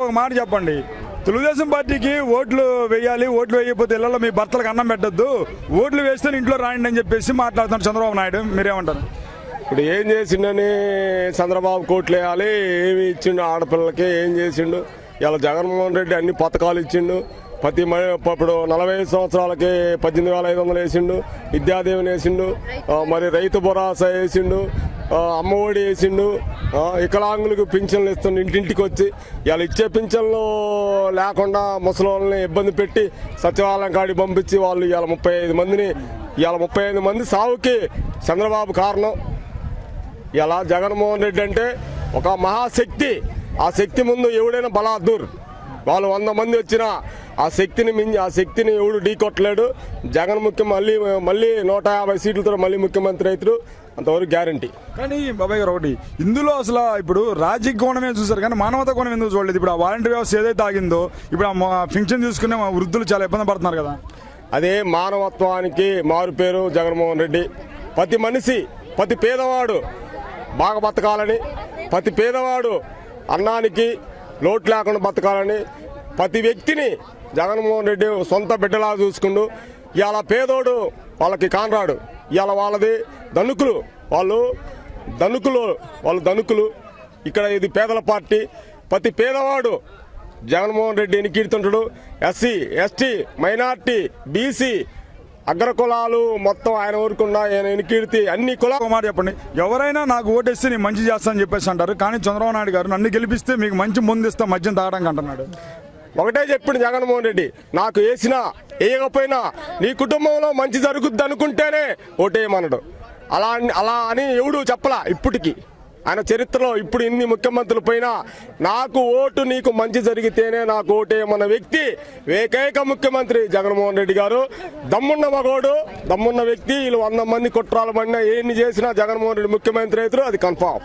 ఒక మాట చెప్పండి. తెలుగుదేశం పార్టీకి ఓట్లు వేయాలి ఓట్లు వేయకపోతే ఇళ్ళలో మీ భర్తలకు అన్నం పెట్టద్దు ఓట్లు వేస్తే ఇంట్లో రాయండి అని చెప్పేసి మాట్లాడుతున్నారు చంద్రబాబు నాయుడు. మీరేమంటారు? ఇప్పుడు ఏం చేసిండని చంద్రబాబు కోట్లు వేయాలి ఏమి ఇచ్చిండు ఆడపిల్లలకి ఏం చేసిండు? ఇలా జగన్మోహన్ రెడ్డి అన్ని పథకాలు ఇచ్చిండు ప్రతి ఇప్పుడు నలభై ఐదు సంవత్సరాలకి పద్దెనిమిది వేల ఐదు వందలు వేసిండు విద్యాదేవిని వేసిండు మరి రైతు భరోసా వేసిండు అమ్మఒడి వేసిండు. వికలాంగులకు పింఛన్లు ఇస్తుండు ఇంటింటికి వచ్చి. ఇలా ఇచ్చే పింఛన్లు లేకుండా ముసలి ఇబ్బంది పెట్టి సచివాలయం కాడికి పంపించి వాళ్ళు ఇవాళ ముప్పై ఐదు మందిని ఇవాళ ముప్పై ఐదు మంది సావుకి చంద్రబాబు కారణం. ఇలా జగన్మోహన్ రెడ్డి అంటే ఒక మహాశక్తి. ఆ శక్తి ముందు ఎవడైనా బలాదూర్. వాళ్ళు వంద మంది వచ్చినా ఆ శక్తిని మించి ఆ శక్తిని ఎవడు ఢీకొట్టలేడు జగన్ ముఖ్య మళ్ళీ మళ్ళీ నూట యాభై సీట్లతో మళ్ళీ ముఖ్యమంత్రి అవుతారు అంతవరకు గ్యారంటీ. కానీ బాబాయ్ గారు ఒకటి ఇందులో అసలు ఇప్పుడు రాజకీయ కోణమే చూసారు కానీ మానవత కోణం ఎందుకు చూడలేదు? ఇప్పుడు ఆ వాలంటీర్ వ్యవస్థ ఏదైతే ఆగిందో ఇప్పుడు ఆ ఫంక్షన్ చూసుకునే మా వృద్ధులు చాలా ఇబ్బంది పడుతున్నారు కదా. అదే మానవత్వానికి మారు పేరు జగన్మోహన్ రెడ్డి. ప్రతి మనిషి ప్రతి పేదవాడు బాగా బతకాలని ప్రతి పేదవాడు అన్నానికి లోటు లేకుండా బతకాలని ప్రతి వ్యక్తిని జగన్మోహన్ రెడ్డి సొంత బిడ్డలా చూసుకుండు ఇవాళ పేదోడు వాళ్ళకి కానరాడు. ఇవాళ వాళ్ళది ధనుకులు. వాళ్ళు ధనుకులు వాళ్ళు ధనుకులు. ఇక్కడ ఇది పేదల పార్టీ. ప్రతి పేదవాడు జగన్మోహన్ రెడ్డి ఎన్నికీడుతుంటాడు ఎస్సీ ఎస్టీ మైనార్టీ బీసీ అగ్రకులాలు మొత్తం ఆయన ఊరుకున్న ఆయన ఎన్నికీడితే అన్ని కులాలు మాట చెప్పండి. ఎవరైనా నాకు ఓటేస్తే నేను మంచి చేస్తానని చెప్పేసి అంటారు. కానీ చంద్రబాబు నాయుడు గారు నన్ను గెలిపిస్తే మీకు మంచి ముందిస్తా మద్యం తాగడానికి అంటున్నాడు. ఒకటే చెప్పిండు జగన్మోహన్ రెడ్డి నాకు వేసినా వేయకపోయినా నీ కుటుంబంలో మంచి జరుగుద్ది అనుకుంటేనే ఓటేయమన్నాడు అలా అని- అలా అని ఎవడు చెప్పలా ఇప్పటికి. ఆయన చరిత్రలో ఇప్పుడు ఇన్ని ముఖ్యమంత్రులు పోయినా నాకు ఓటు నీకు మంచి జరిగితేనే నాకు ఓటేయమన్న వ్యక్తి ఏకైక ముఖ్యమంత్రి జగన్మోహన్ రెడ్డి గారు. దమ్మున్న మగోడు దమ్మున్న వ్యక్తి వీళ్ళు వంద మంది కుట్రాలు పడినా ఎన్ని చేసినా జగన్మోహన్ రెడ్డి ముఖ్యమంత్రి అవుతారు అది కన్ఫామ్.